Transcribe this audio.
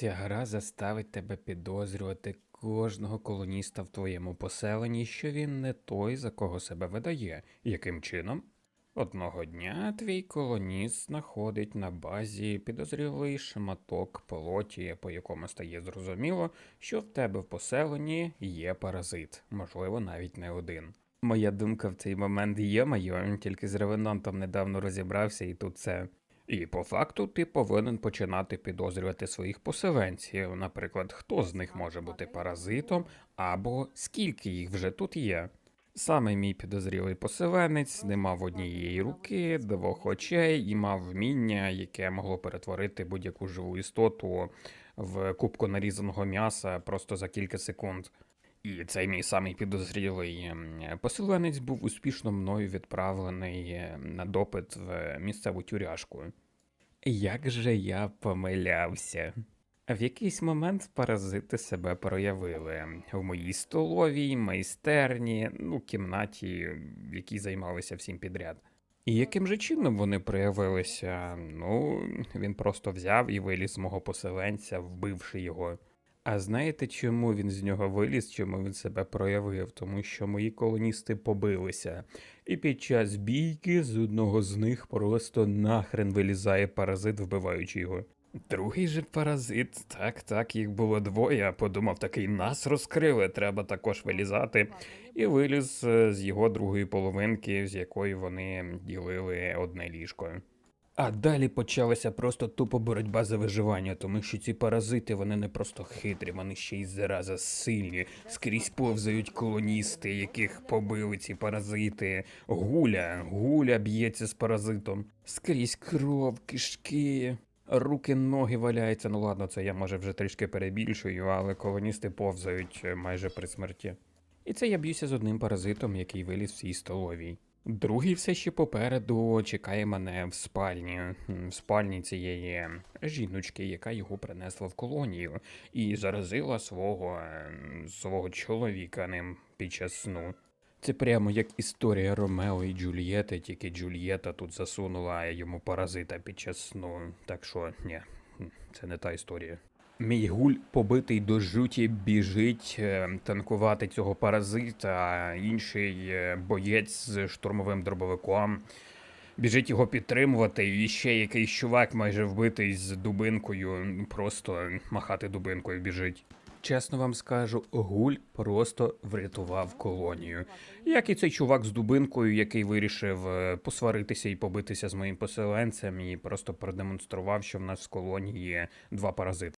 Ця гра заставить тебе підозрювати кожного колоніста в твоєму поселенні, що він не той, за кого себе видає. Яким чином? Одного дня твій колоніст знаходить на базі підозрілий шматок плоті, по якому стає зрозуміло, що в тебе в поселенні є паразит, можливо, навіть не один. Моя думка в цей момент є моєю, тільки з ревенантом недавно розібрався і тут це. І по факту ти повинен починати підозрювати своїх поселенців, наприклад, хто з них може бути паразитом, або скільки їх вже тут є. Саме мій підозрілий поселенець не мав однієї руки, двох очей і мав вміння, яке могло перетворити будь-яку живу істоту в кубку нарізаного м'яса просто за кілька секунд. І цей мій самий підозрілий ем, поселенець був успішно мною відправлений е, на допит в місцеву тюряшку. Як же я помилявся. В якийсь момент паразити себе проявили в моїй столовій, майстерні, ну, кімнаті, в якій займалися всім підряд. І яким же чином вони проявилися? Ну, він просто взяв і виліз мого поселенця, вбивши його. А знаєте, чому він з нього виліз, чому він себе проявив? Тому що мої колоністи побилися. І під час бійки з одного з них просто нахрен вилізає паразит, вбиваючи його. Другий же паразит, так, так, їх було двоє. Подумав, такий нас розкрили, треба також вилізати. І виліз е, з його другої половинки, з якої вони ділили одне ліжко. А далі почалася просто тупо боротьба за виживання, тому що ці паразити вони не просто хитрі, вони ще й зараза сильні. Скрізь повзають колоністи, яких побили ці паразити. Гуля, гуля б'ється з паразитом. Скрізь кров, кишки. Руки, ноги валяються. Ну ладно, це я може вже трішки перебільшую, але колоністи повзають е, майже при смерті. І це я б'юся з одним паразитом, який виліз в цій столовій. Другий все ще попереду чекає мене в спальні, в спальні цієї жіночки, яка його принесла в колонію, і заразила свого, е, свого чоловіка ним під час сну. Це прямо як історія Ромео і Джульєти, тільки Джульєта тут засунула йому паразита під час сну. Так що, ні, це не та історія. Мій гуль побитий до жуті біжить е, танкувати цього паразита, інший е, боєць з штурмовим дробовиком. Біжить його підтримувати, і ще якийсь чувак майже вбитий з дубинкою, просто махати дубинкою біжить. Чесно вам скажу, гуль просто врятував колонію. Як і цей чувак з дубинкою, який вирішив е, посваритися і побитися з моїм поселенцем, і просто продемонстрував, що в нас в колонії два паразити.